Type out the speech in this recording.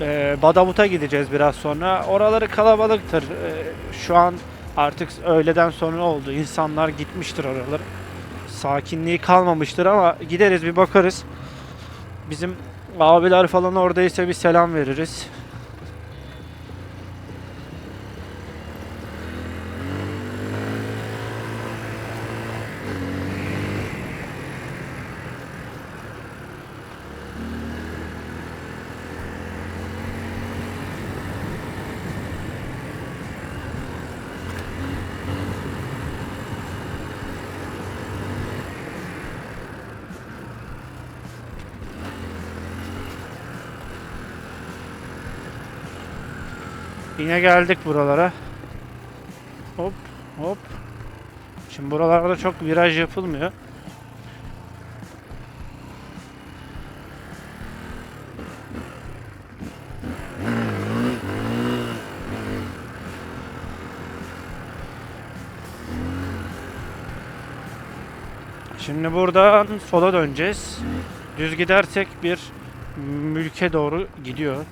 e, Badavut'a gideceğiz biraz sonra. Oraları kalabalıktır. E, şu an artık öğleden sonra oldu. İnsanlar gitmiştir oraları. Sakinliği kalmamıştır ama gideriz bir bakarız. Bizim abiler falan oradaysa bir selam veririz. Yine geldik buralara. Hop hop. Şimdi buralarda çok viraj yapılmıyor. Şimdi buradan sola döneceğiz. Düz gidersek bir mülke doğru gidiyor.